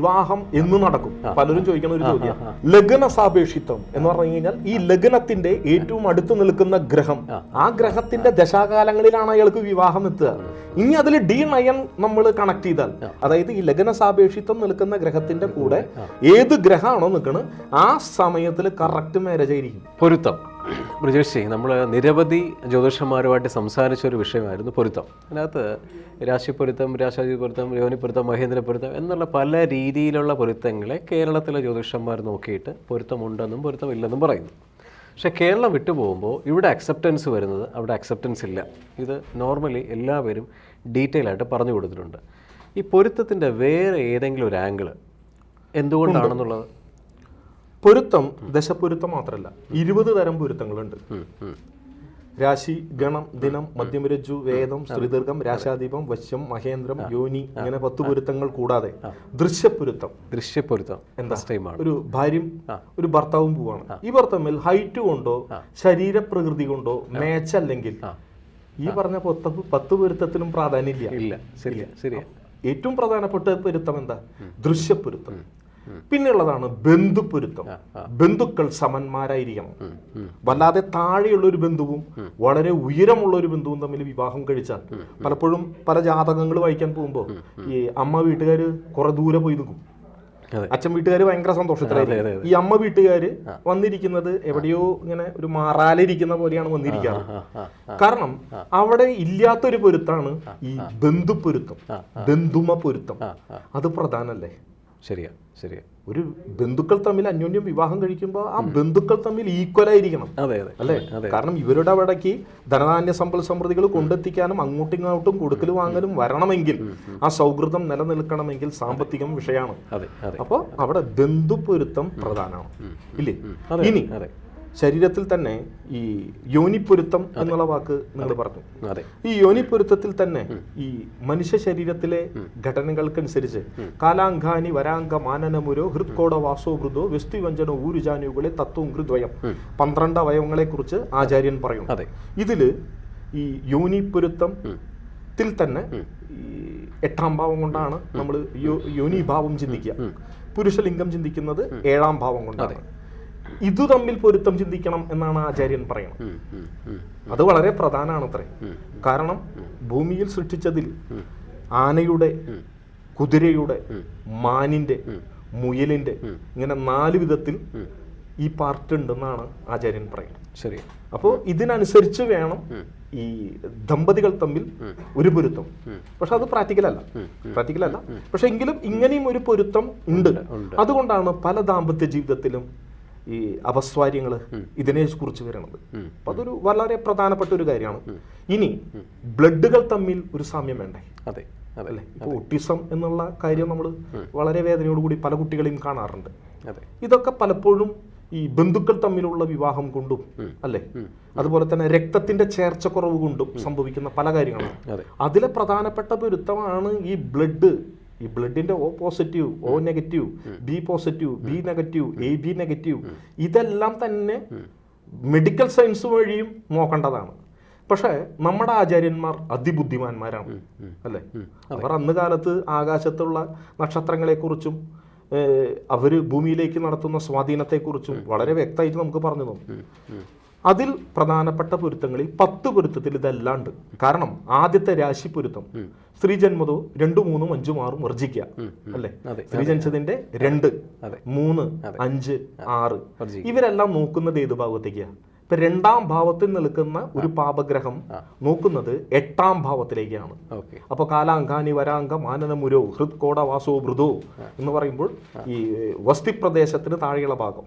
വിവാഹം എന്ന് നടക്കും. പലരും ചോദിക്കുന്ന ഒരു ചോദ്യം. ലഗ്ന സാപേക്ഷിത്വം എന്ന് പറഞ്ഞു കഴിഞ്ഞാൽ ഈ ലഗ്നത്തിന്റെ ഏറ്റവും അടുത്ത് നിൽക്കുന്ന ഗ്രഹം ആ. ഗ്രഹത്തിന്റെ ദശാകാലങ്ങളിലാണ് അയാൾക്ക് വിവാഹം എത്തുക. ഇനി അതിൽ ഡി നയൻ നമ്മൾ കണക്ട് ചെയ്താൽ അതായത് ഈ ലഗ്ന സാപേക്ഷിത്വം നിൽക്കുന്ന ഗ്രഹത്തിന്റെ കൂടെ ഏത് ഗ്രഹമാണോ നിൽക്കുന്നത് ആ സമയത്തിൽ കറക്റ്റ് മാരേജ് ആയിരിക്കും. പൊരുത്തം. ബ്രിജേഷ് നമ്മൾ നിരവധി ജ്യോതിഷന്മാരുമായിട്ട് സംസാരിച്ച ഒരു വിഷയമായിരുന്നു പൊരുത്തം. അതിനകത്ത് രാശിപ്പൊരുത്തം രാശാജി പൊരുത്തം യോനിപ്പൊരുത്തം മഹേന്ദ്ര പൊരുത്തം എന്നുള്ള പല രീതിയിലുള്ള പൊരുത്തങ്ങളെ കേരളത്തിലെ ജ്യോതിഷന്മാർ നോക്കിയിട്ട് പൊരുത്തമുണ്ടെന്നും പൊരുത്തമില്ലെന്നും പറയുന്നു. പക്ഷേ കേരളം വിട്ടുപോകുമ്പോൾ ഇവിടെ അക്സെപ്റ്റൻസ് വരുന്നത് അവിടെ അക്സെപ്റ്റൻസ് ഇല്ല. ഇത് നോർമലി എല്ലാവരും ഡീറ്റെയിൽ ആയിട്ട് പറഞ്ഞു കൊടുത്തിട്ടുണ്ട്. ഈ പൊരുത്തത്തിന്റെ വേറെ ഏതെങ്കിലും ഒരു ആംഗിൾ എന്തുകൊണ്ടാണെന്നുള്ളത്? പൊരുത്തം ദശപ്പൊരുത്തം മാത്രമല്ല ഇരുപത് തരം പൊരുത്തങ്ങളുണ്ട്. രാശി ഗണം ദിനം മധ്യമരജ്ജു വേദം ശ്രീദീർഘം രാശാദീപം വശ്യം മഹേന്ദ്രം യോനി ഇങ്ങനെ പത്ത് പൊരുത്തങ്ങൾ കൂടാതെ ദൃശ്യപ്പൊരുത്തം ദൃശ്യപ്പൊരുത്തം എന്താ? ഒരു ഭാര്യയും ഒരു ഭർത്താവും പോവാണ്. ഈ ഭർത്താവിൽ ഹൈറ്റ് കൊണ്ടോ ശരീരപ്രകൃതി കൊണ്ടോ മാച്ച് അല്ലെങ്കിൽ ഈ പറഞ്ഞ പത്ത് പത്ത് പൊരുത്തത്തിനും പ്രാധാന്യമില്ല. ഇല്ല. ശരിയാ ശരിയാ. ഏറ്റവും പ്രധാനപ്പെട്ട പൊരുത്തം എന്താ? ദൃശ്യപ്പൊരുത്തം പിന്നെയുള്ളതാണ് ബന്ധുപ്പൊരുത്തം ബന്ധുക്കൾ സമന്മാരായിരിക്കണം. വല്ലാതെ താഴെയുള്ള ഒരു ബന്ധുവും വളരെ ഉയരമുള്ള ഒരു ബന്ധുവും തമ്മിൽ വിവാഹം കഴിച്ചാൽ പലപ്പോഴും പല ജാതകങ്ങൾ വായിക്കാൻ പോകുമ്പോൾ ഈ അമ്മ വീട്ടുകാര് കുറെ ദൂരെ പോയി നിൽക്കും. അച്ഛൻ വീട്ടുകാർ ഭയങ്കര സന്തോഷത്തിലായിരിക്കും. ഈ അമ്മ വീട്ടുകാര് വന്നിരിക്കുന്നത് എവിടെയോ ഇങ്ങനെ ഒരു മാറാലിരിക്കുന്ന പോലെയാണ് വന്നിരിക്കാറ്. ആ, കാരണം അവിടെ ഇല്ലാത്തൊരു പൊരുത്താണ് ഈ ബന്ധുപ്പൊരുത്തം ബന്ധുമ പൊരുത്തം. അത് പ്രധാനല്ലേ ശരിയാ ശരിയാ. ഒരു ബന്ധുക്കൾ തമ്മിൽ അന്യോന്യം വിവാഹം കഴിക്കുമ്പോൾ ആ ബന്ധുക്കൾ തമ്മിൽ ഈക്വൽ ആയിരിക്കണം. അതെ അതെ അല്ലേ? കാരണം ഇവരുടെ അവിടേക്ക് ധനധാന്യ സമ്പൽ സമൃദ്ധികൾ കൊണ്ടെത്തിക്കാനും അങ്ങോട്ടും ഇങ്ങോട്ടും കൊടുക്കൽ വാങ്ങലും വരണമെങ്കിൽ ആ സൗഹൃദം നിലനിൽക്കണമെങ്കിൽ സാമ്പത്തികം വിഷയമാണ്. അപ്പോൾ അവിടെ ബന്ധുപ്പൊരുത്തം പ്രധാനമാണ്. ഇല്ലേ? ഇനി ശരീരത്തിൽ തന്നെ ഈ യോനിപ്പൊരുത്തം എന്നുള്ള വാക്ക് നിങ്ങൾ പറഞ്ഞു. ഈ യോനിപ്പൊരുത്തത്തിൽ തന്നെ ഈ മനുഷ്യ ശരീരത്തിലെ ഘടനകൾക്കനുസരിച്ച് കാലാങ്കാനി വരാങ്ക മാനനമുരോ ഹൃത്കോട വാസോ ഹൃദോ വ്യസ്തിവ്യഞ്ജനോ ഊരുജാനുകളെ തത്വം ഹൃദ്വയം പന്ത്രണ്ട് അവയവങ്ങളെ കുറിച്ച് ആചാര്യൻ പറയുന്നു ഇതിൽ ഈ യോനിപ്പൊരുത്തം ത്തിൽ തന്നെ ഈ എട്ടാം ഭാവം കൊണ്ടാണ് നമ്മൾ യോനിഭാവം ചിന്തിക്കുക. പുരുഷലിംഗം ചിന്തിക്കുന്നത് ഏഴാം ഭാവം കൊണ്ടാണ്. ഇതു തമ്മിൽ പൊരുത്തം ചിന്തിക്കണം എന്നാണ് ആചാര്യൻ പറയുന്നത്. അത് വളരെ പ്രധാനമാണ് അത്രേ കാരണം ഭൂമിയിൽ സൃഷ്ടിച്ചതിൽ ആനയുടെ കുതിരയുടെ മാനിന്റെ മുയലിന്റെ ഇങ്ങനെ നാല് വിധത്തിൽ ഈ പാർട്ട് ഉണ്ടെന്നാണ് ആചാര്യൻ പറയുന്നത്. ശരി. അപ്പോൾ ഇതിനനുസരിച്ച് വേണം ഈ ദമ്പതികൾ തമ്മിൽ ഒരു പൊരുത്തം. പക്ഷെ അത് പ്രാക്ടിക്കൽ അല്ല പ്രാക്ടിക്കൽ അല്ല പക്ഷെ എങ്കിലും ഇങ്ങനെയും ഒരു പൊരുത്തം ഉണ്ട്. അതുകൊണ്ടാണ് പല ദാമ്പത്യ ജീവിതത്തിലും ഈ അപസ്വാര്യങ്ങൾ ഇതിനെ കുറിച്ച് വരണത്. അപ്പൊ അതൊരു വളരെ പ്രധാനപ്പെട്ട ഒരു കാര്യമാണ്. ഇനി ബ്ലഡുകൾ തമ്മിൽ ഒരു സാമ്യം വേണ്ടേ? അതെ അല്ലേ? ഒട്ടിസം എന്നുള്ള കാര്യം നമ്മൾ വളരെ വേദനയോടുകൂടി പല കുട്ടികളെയും കാണാറുണ്ട്. ഇതൊക്കെ പലപ്പോഴും ഈ ബന്ധുക്കൾ തമ്മിലുള്ള വിവാഹം കൊണ്ടും അല്ലേ? അതുപോലെ തന്നെ രക്തത്തിന്റെ ചേർച്ചക്കുറവ് കൊണ്ടും സംഭവിക്കുന്ന പല കാര്യങ്ങളാണ്. അതെ. അതിലെ പ്രധാനപ്പെട്ട പൊരുത്തമാണ് ഈ ബ്ലഡ് ഈ ബ്ലഡിന്റെ O positive O negative B positive B negative A B negative ഇതെല്ലാം തന്നെ മെഡിക്കൽ സയൻസ് വഴിയും നോക്കേണ്ടതാണ്. പക്ഷേ നമ്മുടെ ആചാര്യന്മാർ അതിബുദ്ധിമാന്മാരാണ് അല്ലേ? അവർ അന്ന് കാലത്ത് ആകാശത്തുള്ള നക്ഷത്രങ്ങളെക്കുറിച്ചും അവർ അവർ ഭൂമിയിലേക്ക് നടത്തുന്ന സ്വാധീനത്തെക്കുറിച്ചും വളരെ വ്യക്തമായിട്ട് നമുക്ക് പറഞ്ഞു തന്നു. അതിൽ പ്രധാനപ്പെട്ട പൊരുത്തങ്ങളിൽ പത്ത് പൊരുത്തത്തിൽ ഇതെല്ലാം ഉണ്ട് കാരണം ആദ്യത്തെ രാശി പൊരുത്തം. സ്ത്രീ ജന്മതോ രണ്ടു മൂന്നും അഞ്ചും ആറും വർജിക്കുക. അല്ലേ. സ്ത്രീ ജനിച്ചതിന്റെ രണ്ട്. മൂന്ന് അഞ്ച് ആറ്. ഇവരെല്ലാം നോക്കുന്നത് ഏത് ഭാവത്തേക്കാ ഇപ്പൊ രണ്ടാം ഭാവത്തിൽ നിൽക്കുന്ന ഒരു പാപഗ്രഹം നോക്കുന്നത് എട്ടാം ഭാവത്തിലേക്കാണ്. അപ്പൊ കാലാങ്കാനി വരാങ്ക മാനനമുരോ ഹൃത് കോട വാസോ മൃദോ എന്ന് പറയുമ്പോൾ ഈ വസ്തി പ്രദേശത്തിന് താഴെയുള്ള ഭാഗം.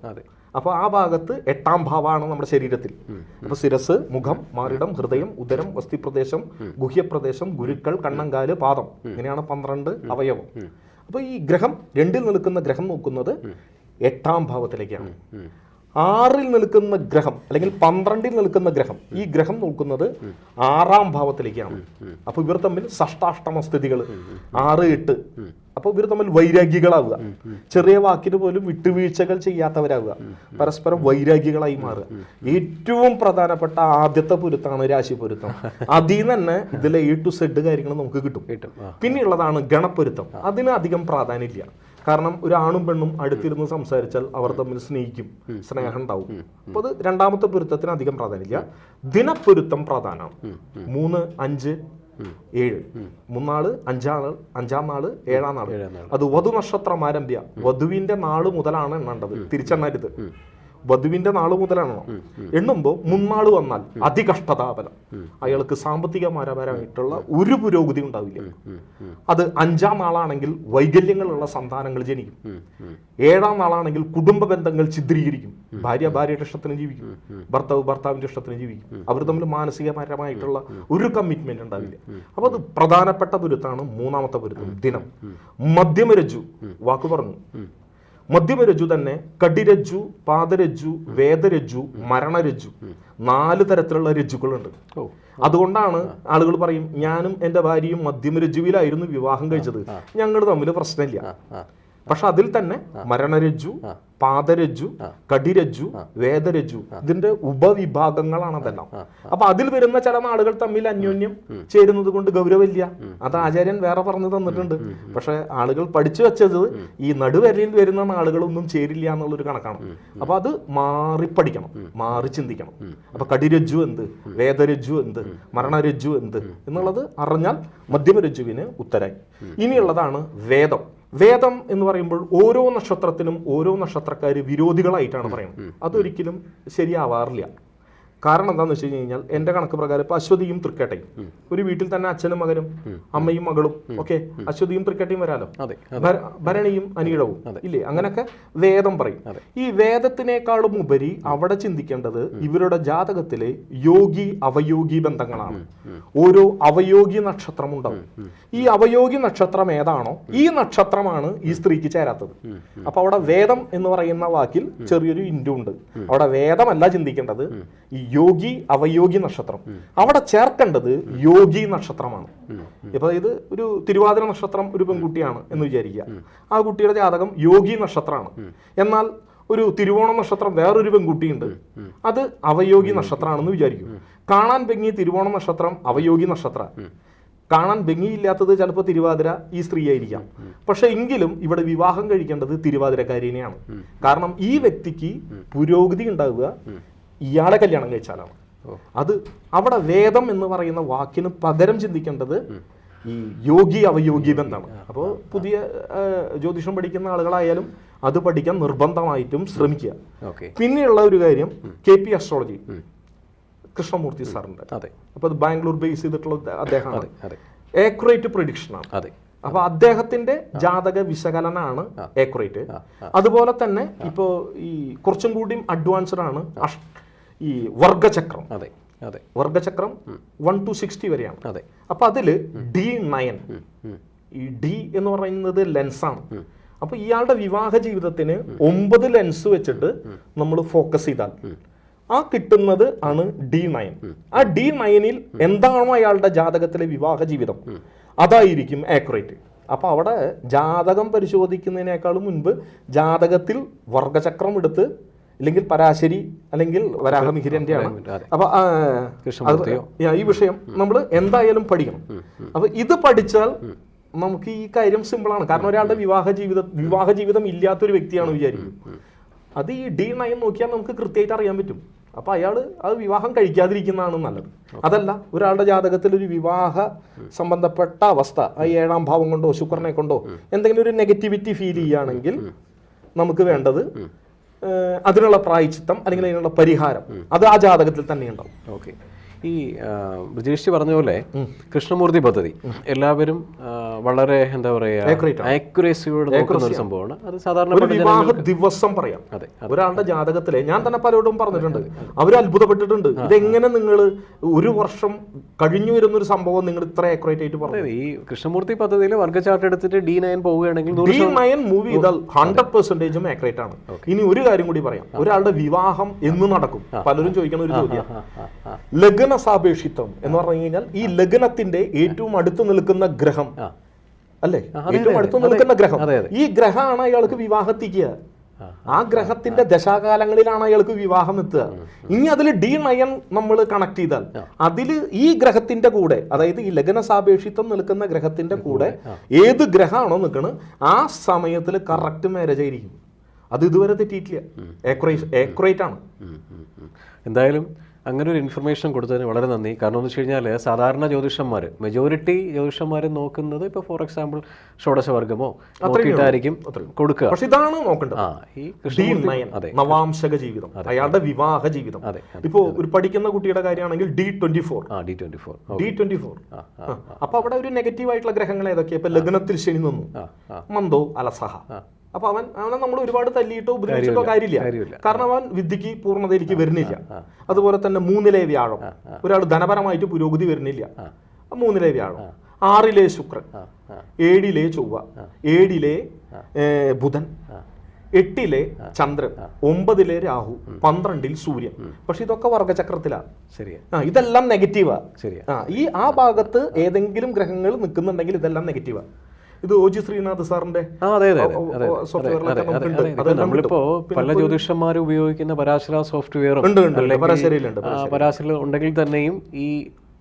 അപ്പോൾ ആ ഭാഗത്ത് എട്ടാം ഭാവമാണ് നമ്മുടെ ശരീരത്തിൽ. അപ്പൊ ശിരസ് മുഖം മാറിടം ഹൃദയം ഉദരം വസ്തിപ്രദേശം ഗുഹ്യപ്രദേശം ഗുരുക്കൾ കണ്ണങ്കാൽ പാദം ഇങ്ങനെയാണ് പന്ത്രണ്ട് അവയവം. അപ്പൊ ഈ ഗ്രഹം രണ്ടിൽ നിൽക്കുന്ന ഗ്രഹം നോക്കുന്നത് എട്ടാം ഭാവത്തിലേക്കാണ്. ആറിൽ നിൽക്കുന്ന ഗ്രഹം അല്ലെങ്കിൽ പന്ത്രണ്ടിൽ നിൽക്കുന്ന ഗ്രഹം. ഈ ഗ്രഹം നോക്കുന്നത് ആറാം ഭാവത്തിലേക്കാണ്. അപ്പൊ ഇവർ തമ്മിൽ ഷഷ്ടാഷ്ടമ സ്ഥിതികൾ ആറ് എട്ട്. അപ്പോൾ ഇവർ തമ്മിൽ വൈരാഗ്യങ്ങളാവുക ചെറിയ വാക്കിന് പോലും വിട്ടുവീഴ്ചകൾ ചെയ്യാത്തവരാവുക. പരസ്പരം വൈരാഗ്യങ്ങളായി മാറുക. ഏറ്റവും പ്രധാനപ്പെട്ട ആദ്യത്തെ പൊരുത്താണ് രാശി പൊരുത്തം. അതിൽ നിന്ന് തന്നെ ഇതിലെ എ ടു സെഡ് കാര്യങ്ങൾ നമുക്ക് കിട്ടും. പിന്നെയുള്ളതാണ് ഗണപ്പൊരുത്തം അതിന് അധികം പ്രാധാന്യമില്ല കാരണം ഒരു ആണും പെണ്ണും അടുത്തിരുന്ന് സംസാരിച്ചാൽ അവർ തമ്മിൽ സ്നേഹിക്കും സ്നേഹം ഉണ്ടാവും അപ്പൊ അത് രണ്ടാമത്തെ പൊരുത്തത്തിന് അധികം പ്രാധാന്യമില്ല. ദിനപ്പൊരുത്തം പ്രാധാന്യമാണ് മൂന്ന് അഞ്ച് ഏഴ്. മൂന്നാൾ അഞ്ചാൾ അഞ്ചാം നാൾ ഏഴാം നാൾ. അത് വധു നക്ഷത്രം ആരംഭ്യ വധുവിന്റെ നാൾ മുതലാണ് എണ്ണേണ്ടത്. തിരിച്ചെണ്ണരുത്. വധുവിന്റെ നാൾ മുതലാണോ? എണ്ണുമ്പോൾ മുന്നാൾ വന്നാൽ അതികഷ്ടതാപനം. അയാൾക്ക് സാമ്പത്തികപരമായിട്ടുള്ള ഒരു പുരോഗതി ഉണ്ടാവില്ല. അത് അഞ്ചാം നാളാണെങ്കിൽ വൈകല്യങ്ങളുള്ള സന്താനങ്ങൾ ജനിക്കും. ഏഴാം നാളാണെങ്കിൽ കുടുംബ ബന്ധങ്ങൾ ചിത്രീകരിക്കും. ഭാര്യ ഭാര്യയുടെ ഇഷ്ടത്തിന് ജീവിക്കും. ഭർത്താവ് ഭർത്താവിന്റെ ഇഷ്ടത്തിന് ജീവിക്കും. അവർ തമ്മിൽ മാനസികപരമായിട്ടുള്ള ഒരു കമ്മിറ്റ്മെന്റ് ഉണ്ടാവില്ല. അപ്പൊ അത് പ്രധാനപ്പെട്ട പൊരുത്താണ് മൂന്നാമത്തെ പൊരുത്തം ദിനം. മദ്യമരജു വാക്ക് പറഞ്ഞു. മധ്യമരജ്ജു തന്നെ കടിരജ്ജു പാദരജ്ജു വേദരജ്ജു മരണരജ്ജു നാല് തരത്തിലുള്ള രജ്ജുക്കളുണ്ട് അതുകൊണ്ടാണ് ആളുകൾ പറയും ഞാനും എന്റെ ഭാര്യയും മധ്യമരജ്ജുവിലായിരുന്നു വിവാഹം കഴിച്ചത്. ഞങ്ങൾ തമ്മിൽ പ്രശ്നമില്ല. പക്ഷെ അതിൽ തന്നെ മരണരജ്ജു പാദരജ്ജു കടിരജ്ജു വേദരജ്ജു ഇതിന്റെ ഉപവിഭാഗങ്ങളാണ് അതെല്ലാം. അപ്പൊ അതിൽ വരുന്ന ചില നാളുകൾ തമ്മിൽ അന്യോന്യം ചേരുന്നത് കൊണ്ട് ഗൗരവമില്ല. അത് ആചാര്യൻ വേറെ പറഞ്ഞു തന്നിട്ടുണ്ട്. പക്ഷെ ആളുകൾ പഠിച്ചു വെച്ചത് ഈ നടുവരയിൽ വരുന്ന നാളുകളൊന്നും ചേരില്ല എന്നുള്ളൊരു കണക്കാണ്. അപ്പൊ അത് മാറി പഠിക്കണം മാറി ചിന്തിക്കണം. അപ്പൊ കടിരജ്ജു എന്ത് വേദരജ്ജു എന്ത് മരണരജ്ജു എന്ത് എന്നുള്ളത് അറിഞ്ഞാൽ മധ്യമരജ്ജുവിന് ഉത്തരായി. ഇനിയുള്ളതാണ് വേദം. വേദം എന്ന് പറയുമ്പോൾ ഓരോ നക്ഷത്രത്തിനും ഓരോ നക്ഷത്രക്കാർ വിരോധികളായിട്ടാണ് പറയുന്നത്. അതൊരിക്കലും ശരിയാവാറില്ല. കാരണം എന്താണെന്ന് വെച്ച് കഴിഞ്ഞാൽ എന്റെ കണക്ക് പ്രകാരം ഇപ്പൊ അശ്വതിയും തൃക്കേട്ടയും. ഒരു വീട്ടിൽ തന്നെ അച്ഛനും മകനും അമ്മയും മകളും ഒക്കെ അശ്വതിയും തൃക്കേട്ടയും വരാലോ? ഭരണിയും അനീടവും ഇല്ലേ? അങ്ങനെയൊക്കെ വേദം പറയും. ഈ വേദത്തിനേക്കാളും ഉപരി അവിടെ ചിന്തിക്കേണ്ടത് ഇവരുടെ ജാതകത്തിലെ യോഗി അവയോഗി ബന്ധങ്ങളാണ്. ഓരോ അവയോഗി നക്ഷത്രം ഉണ്ടാവും. ഈ അവയോഗി നക്ഷത്രം ഏതാണോ ഈ നക്ഷത്രമാണ് ഈ സ്ത്രീക്ക് ചേരാത്തത്. അപ്പൊ അവിടെ വേദം എന്ന് പറയുന്ന വാക്കിൽ ചെറിയൊരു ഇൻഡു ഉണ്ട് അവിടെ വേദമല്ല ചിന്തിക്കേണ്ടത് ഈ യോഗി അവയോഗി നക്ഷത്രം. അവിടെ ചേർക്കേണ്ടത് യോഗി നക്ഷത്രമാണ്. ഇപ്പൊ ഇത് ഒരു തിരുവാതിര നക്ഷത്രം ഒരു പെൺകുട്ടിയാണ് എന്ന് വിചാരിക്കുക. ആ കുട്ടിയുടെ ജാതകം യോഗി നക്ഷത്രമാണ്. എന്നാൽ ഒരു തിരുവോണ നക്ഷത്രം വേറൊരു പെൺകുട്ടിയുണ്ട്. അത് അവയോഗി നക്ഷത്രമാണെന്ന് വിചാരിക്കും. കാണാൻ ഭംഗി തിരുവോണ നക്ഷത്രം അവയോഗി നക്ഷത്ര. കാണാൻ ഭംഗിയില്ലാത്തത് ചിലപ്പോൾ തിരുവാതിര ഈ സ്ത്രീ ആയിരിക്കാം. പക്ഷെ എങ്കിലും ഇവിടെ വിവാഹം കഴിക്കേണ്ടത് തിരുവാതിരക്കാരിനെയാണ്. കാരണം ഈ വ്യക്തിക്ക് പുരോഗതി ഉണ്ടാവുക ഇയാളെ കല്യാണം കഴിച്ചാലാണ്. അത് അവിടെ വേദം എന്ന് പറയുന്ന വാക്കിന് പകരം ചിന്തിക്കേണ്ടത് ഈ യോഗി അവയോഗി ബന്ധമാണ്. അപ്പോൾ പുതിയ ജ്യോതിഷം പഠിക്കുന്ന ആളുകളായാലും അത് പഠിക്കാൻ നിർബന്ധമായിട്ടും ശ്രമിക്കുക. പിന്നെയുള്ള ഒരു കാര്യം കെ പി അസ്ട്രോളജി കൃഷ്ണമൂർത്തി സാറിന്റെ അതെ. അപ്പൊ അത് ബാംഗ്ലൂർ ബേസ് ചെയ്തിട്ടുള്ള അദ്ദേഹമാണ്. പ്രൊഡിക്ഷൻ ആണ്. അതെ. അപ്പൊ അദ്ദേഹത്തിന്റെ ജാതക വിശകലനമാണ് ഏക്കുറേറ്റ് അതുപോലെ തന്നെ ഇപ്പോ ഈ കുറച്ചും കൂടി അഡ്വാൻസ്ഡ് ആണ് ഈ വർഗചക്രം. അതെ അതെ. വർഗചക്രം വൺ ടു സിക്സ്റ്റി വരെയാണ്. അതെ. അപ്പൊ അതിൽ ഡി നയൻ ഈ ഡി എന്ന് പറയുന്നത് ലെൻസാണ് അപ്പൊ ഇയാളുടെ വിവാഹ ജീവിതത്തിന് ഒമ്പത് ലെൻസ് വെച്ചിട്ട് നമ്മൾ ഫോക്കസ് ചെയ്താൽ ആ കിട്ടുന്നത് ആണ് ഡി നയൻ ആ ഡി നയനിൽ എന്താണോ അയാളുടെ ജാതകത്തിലെ വിവാഹ ജീവിതം. അതായിരിക്കും ആക്യുറേറ്റ് അപ്പൊ അവിടെ ജാതകം പരിശോധിക്കുന്നതിനേക്കാളും മുൻപ് ജാതകത്തിൽ വർഗചക്രം എടുത്ത് അല്ലെങ്കിൽ പരാശരി അല്ലെങ്കിൽ വരാഹമിഹിരന്റെ ആണ്. അതെ. അപ്പൊ ആ, കൃഷ്ണമൂർത്തിയോ? യാ, ഈ വിഷയം നമ്മൾ എന്തായാലും പഠിക്കണം. അപ്പൊ ഇത് പഠിച്ചാൽ നമുക്ക് ഈ കാര്യം സിമ്പിളാണ് കാരണം ഒരാളുടെ വിവാഹ ജീവിതം വിവാഹ ജീവിതം ഇല്ലാത്തൊരു വ്യക്തിയാണ് വിചാരിക്കും. അത് ഈ ഡി നയൻ നോക്കിയാൽ നമുക്ക് കൃത്യമായിട്ട് അറിയാൻ പറ്റും. അപ്പൊ അയാൾ അത് വിവാഹം കഴിക്കാതിരിക്കുന്നതാണ് നല്ലത്. അതല്ല ഒരാളുടെ ജാതകത്തിൽ ഒരു വിവാഹ സംബന്ധപ്പെട്ട അവസ്ഥ ആ ഏഴാം ഭാവം കൊണ്ടോ ശുക്രനെ കൊണ്ടോ എന്തെങ്കിലും ഒരു നെഗറ്റിവിറ്റി ഫീൽ ചെയ്യുകയാണെങ്കിൽ നമുക്ക് വേണ്ടത് അതിനുള്ള പ്രായച്ചിത്തം അല്ലെങ്കിൽ അതിനുള്ള പരിഹാരം അത് ആ ജാതകത്തിൽ തന്നെ ഉണ്ടാവും. ഓക്കെ. ഈ ബ്രിജേഷ് പറഞ്ഞ പോലെ കൃഷ്ണമൂർത്തി പദ്ധതി. എല്ലാവരും വളരെ എന്താ പറയുക ആക്യുറേസിയോട് നോക്കുന്ന ഒരു സംഭവമാണ്. അത് സാധാരണ ദിവസം പറയാം. അതെ ഒരാളുടെ ജാതകത്തിലെ ഞാൻ തന്നെ പലരോടും പറഞ്ഞിട്ടുണ്ട്. അവർ അത്ഭുതപ്പെട്ടിട്ടുണ്ട്. ഇതെങ്ങനെ നിങ്ങൾ ഒരു വർഷം കഴിഞ്ഞു വരുന്ന ഒരു സംഭവം നിങ്ങൾ ഇത്ര ആക്യുറേറ്റ് ആയിട്ട് പറഞ്ഞത് ഈ കൃഷ്ണമൂർത്തി പദ്ധതിയിൽ വർഗചാർട്ട് എടുത്തിട്ട് ഡി നയൻ പോവുകയാണെങ്കിൽ ഡി നയൻ മൂവി ചെയ്താൽ ഹൺഡ്രഡ് പെർസെന്റേജും ആക്യുറേറ്റ് ആണ്. ഇനി ഒരു കാര്യം കൂടി പറയാം. ഒരാളുടെ വിവാഹം എന്ന് നടക്കും. പലരും ചോദിക്കുന്ന ഒരു ചോദ്യം. ആ, ലഗ്ന സാപേക്ഷിത്വം എന്ന് പറഞ്ഞു കഴിഞ്ഞാൽ ഈ ലഗ്നത്തിന്റെ ഏറ്റവും അടുത്ത് നിൽക്കുന്ന ഗ്രഹം. അല്ലേ? ഏറ്റവും അടുത്ത് നിൽക്കുന്ന ഗ്രഹം. ഈ ഗ്രഹമാണ് അയാൾക്ക് വിവാഹത്തിക്കുക. ആ ഗ്രഹത്തിന്റെ ദശാകാലങ്ങളിലാണ് അയാൾക്ക് വിവാഹം എത്തുക. ഇനി അതിൽ ഡി നയൻ നമ്മൾ കണക്ട് ചെയ്താൽ അതിൽ ഈ ഗ്രഹത്തിന്റെ കൂടെ അതായത് ഈ ലഗ്ന സാപേക്ഷിത്വം നിൽക്കുന്ന ഗ്രഹത്തിന്റെ കൂടെ ഏത് ഗ്രഹമാണോ നിൽക്കുന്നത് ആ സമയത്തിൽ കറക്റ്റ് മാരേജ് ആയിരിക്കും. അത് ഇതുവരെ തെറ്റിയിട്ടില്ല. ഏക്രേറ്റ് ആണ്. എന്തായാലും അങ്ങനെ ഒരു ഇൻഫർമേഷൻ കൊടുത്തതിന് വളരെ നന്ദി. കാരണം എന്ന് വെച്ച് കഴിഞ്ഞാൽ സാധാരണ ജ്യോതിഷന്മാർ മെജോറിറ്റി ജ്യോതിഷന്മാർ നോക്കുന്നത് ഇപ്പോൾ ഫോർ എക്സാമ്പിൾ ഷോഡശവർഗമോ നോക്കിയിട്ടായിരിക്കും കൊടുക്കുക. പക്ഷെ ഇതാണ് നോക്കേണ്ടത്. ആ ഈ അതെ. നവാംശക ജീവിതം അയാളുടെ വിവാഹ ജീവിതം. അതെ ഇപ്പോൾ ഒരു പഠിക്കുന്ന കുട്ടിയുടെ കാര്യമാണെങ്കിൽ ഡി ട്വന്റി ഫോർ ആ D twenty four D twenty four അപ്പൊ അവിടെ ഒരു നെഗറ്റീവ് ആയിട്ടുള്ള ഗ്രഹങ്ങൾ ഏതൊക്കെയാ? ഇപ്പൊ ലഗ്നത്തിൽ ശനി നിന്നു. മന്ദോ അലസഹ. അപ്പൊ അവൻ അവനെ നമ്മൾ ഒരുപാട് തല്ലിയിട്ടോ ഉപദ്രവിച്ചിട്ടോ കാര്യമില്ല. കാരണം അവൻ വിദ്യക്ക് പൂർണതയിലേക്ക് വരുന്നില്ല. അതുപോലെ തന്നെ മൂന്നിലെ വ്യാഴം ഒരാൾ ധനപരമായിട്ട് പുരോഗതി വരുന്നില്ല. മൂന്നിലെ വ്യാഴം ആറിലെ ശുക്രൻ ഏഴിലെ ചൊവ്വ ഏഴിലെ ബുധൻ എട്ടിലെ ചന്ദ്രൻ ഒമ്പതിലെ രാഹു പന്ത്രണ്ടിൽ സൂര്യൻ. പക്ഷെ ഇതൊക്കെ വർഗചക്രത്തിലാണ് ശരിയാ. ആ ഇതെല്ലാം നെഗറ്റീവാ. ശരിയാ. ആ ഈ ആ ഭാഗത്ത് ഏതെങ്കിലും ഗ്രഹങ്ങൾ നിൽക്കുന്നുണ്ടെങ്കിൽ ഇതെല്ലാം നെഗറ്റീവാ. ഇത് ഒ ജി ശ്രീനാഥ് സാറിന്റെ നമ്മളിപ്പോ പല ജ്യോതിഷന്മാർ ഉപയോഗിക്കുന്ന പരാശര സോഫ്റ്റ്വെയറും ഉണ്ട്, ഉണ്ട്, ഉണ്ട്. പരാശരയിലുണ്ട്, പരാശര ഉണ്ടെങ്കിൽ തന്നെയും ഈ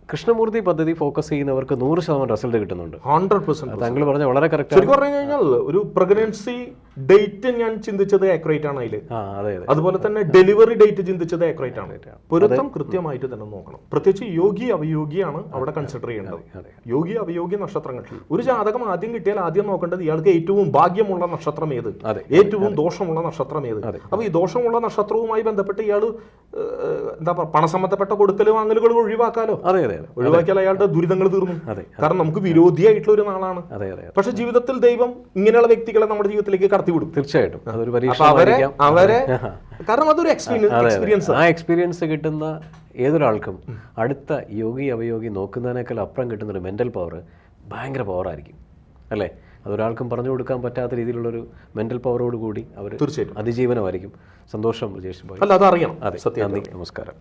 കൃഷ്ണമൂർത്തി പദ്ധതി ഫോക്കസ് ചെയ്യുന്നവർക്ക് നൂറ് ശതമാനം റിസൾട്ട് കിട്ടുന്നുണ്ട്. ഹൺഡ്രഡ് പെർസെന്റ് താങ്കൾ പറഞ്ഞ വളരെ കറക്റ്റ് പറഞ്ഞു കഴിഞ്ഞാൽ ഒരു പ്രഗ്നൻസി ഡേറ്റ് ഞാൻ ചിന്തിച്ചത് ആക്യുറേറ്റ് ആണ് അതിൽ. അതെ അതെ. അതുപോലെ തന്നെ ഡെലിവറി ഡേറ്റ് ചിന്തിച്ചത് ആക്യുറേറ്റ് ആണ്. പൊരുത്തം കൃത്യമായിട്ട് തന്നെ നോക്കണം. പ്രത്യേകിച്ച് യോഗി അവയോഗിയാണ് അവിടെ കൺസിഡർ ചെയ്യേണ്ടത്. യോഗി അവയോഗി നക്ഷത്രങ്ങൾ. ഒരു ജാതകം ആദ്യം കിട്ടിയാൽ ആദ്യം നോക്കേണ്ടത് ഇയാൾക്ക് ഏറ്റവും ഭാഗ്യമുള്ള നക്ഷത്രം ഏത്? ഏറ്റവും ദോഷമുള്ള നക്ഷത്രം ഏത്? അപ്പൊ ഈ ദോഷമുള്ള നക്ഷത്രവുമായി ബന്ധപ്പെട്ട് ഇയാൾ എന്താ പറയുക പണസംബന്ധപ്പെട്ട കൊടുക്കൽ വാങ്ങലുകൾ ഒഴിവാക്കാലോ? അതെ അതെ ഒഴിവാക്കിയാൽ അയാളുടെ ദുരിതങ്ങൾ തീർന്നു. കാരണം നമുക്ക് വിരോധിയായിട്ടുള്ള ഒരു നാളാണ്. പക്ഷെ ജീവിതത്തിൽ ദൈവം ഇങ്ങനെയുള്ള വ്യക്തികളെ നമ്മുടെ ജീവിതത്തിലേക്ക് കടത്തിവിടും തീർച്ചയായിട്ടും. അതൊരു പരീക്ഷ അവരെ കാരണം അതൊരു എക്സ്പീരിയൻസ്. ആ എക്സ്പീരിയൻസ് കിട്ടുന്ന ഏതൊരാൾക്കും അടുത്ത യോഗി അവയോഗി നോക്കുന്നതിനേക്കാൾ അപ്പുറം കിട്ടുന്ന ഒരു മെന്റൽ പവർ ഭയങ്കര പവറായിരിക്കും അല്ലേ? അതൊരാൾക്കും പറഞ്ഞു കൊടുക്കാൻ പറ്റാത്ത രീതിയിലുള്ളൊരു മെന്റൽ പവറോട് കൂടി അവർ തീർച്ചയായിട്ടും. അതിജീവനമായിരിക്കും. സന്തോഷം അല്ല അതറിയണം. അതെ സത്യം നന്ദി നമസ്കാരം.